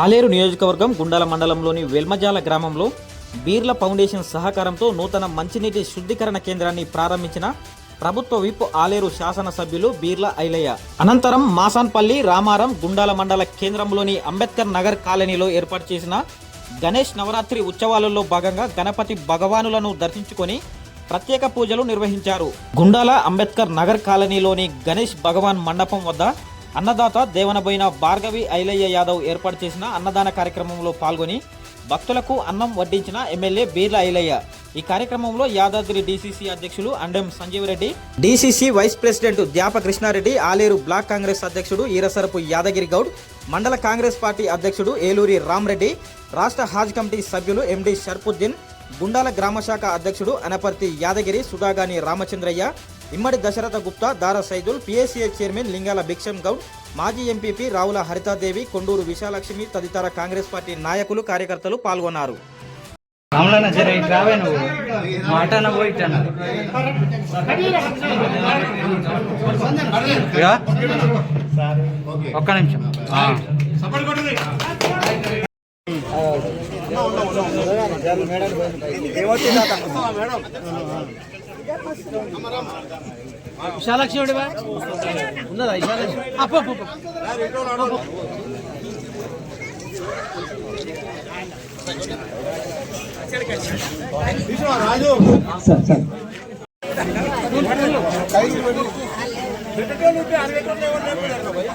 ఆలేరు నియోజకవర్గం గుండాల మండలంలోని వెల్మజాల గ్రామంలో బీర్ల ఫౌండేషన్ సహకారంతో నూతన మంచినీటి శుద్ధీకరణ కేంద్రాన్ని ప్రారంభించిన ప్రభుత్వ విప్ ఆలేరు శాసనసభ్యులు బీర్ల ఐలయ్య. అనంతరం మాసాన్పల్లి రామారం గుండాల మండల కేంద్రంలోని అంబేద్కర్ నగర్ కాలనీలో ఏర్పాటు చేసిన గణేష్ నవరాత్రి ఉత్సవాలలో భాగంగా గణపతి భగవానులను దర్శించుకొని ప్రత్యేక పూజలు నిర్వహించారు. గుండాల అంబేద్కర్ నగర్ కాలనీలోని గణేష్ భగవాన్ మండపం వద్ద అన్నదాత దేవనబోయిన భార్గవి ఐలయ్య యాదవ్ ఏర్పాటు చేసిన అన్నదాన కార్యక్రమంలో పాల్గొని భక్తులకు అన్నం వడ్డించిన ఎమ్మెల్యే బీర్ల ఐలయ్య. ఈ కార్యక్రమంలో యాదాద్రి డీసీసీ అధ్యక్షులు Andem Sanjeev Reddy DCC vice president Dyapa Krishnareddy Aleru block Congress అధ్యక్షుడు ఈరసరపు యాదగిరి గౌడ్ మండల కాంగ్రెస్ పార్టీ అధ్యక్షుడు ఏలూరి రామ్రెడ్డి రాష్ట్ర హాజ్ కమిటీ సభ్యులు ఎండి షర్పుద్దీన్ గుండాల గ్రామశాఖ అధ్యక్షుడు అనపర్తి యాదగిరి సుధాగాని రామచంద్రయ్య ఇమ్మడి దశరథ గుప్తా దార సైదుల్ పిఎస్సిఏ చైర్మన్ లింగాల భిక్షం గౌడ్ మాజీ ఎంపీపీ రావుల హరితాదేవి కొండూరు విశాలక్ష్మి తదితర కాంగ్రెస్ పార్టీ నాయకులు కార్యకర్తలు పాల్గొన్నారు. ఇటు రావే నువ్వు. ఒక్క నిమిషం. ఆ. విశాలక్షి ఎవడివా? ఉన్నదా విశాలక్షి అప్పు అప్పు అరవై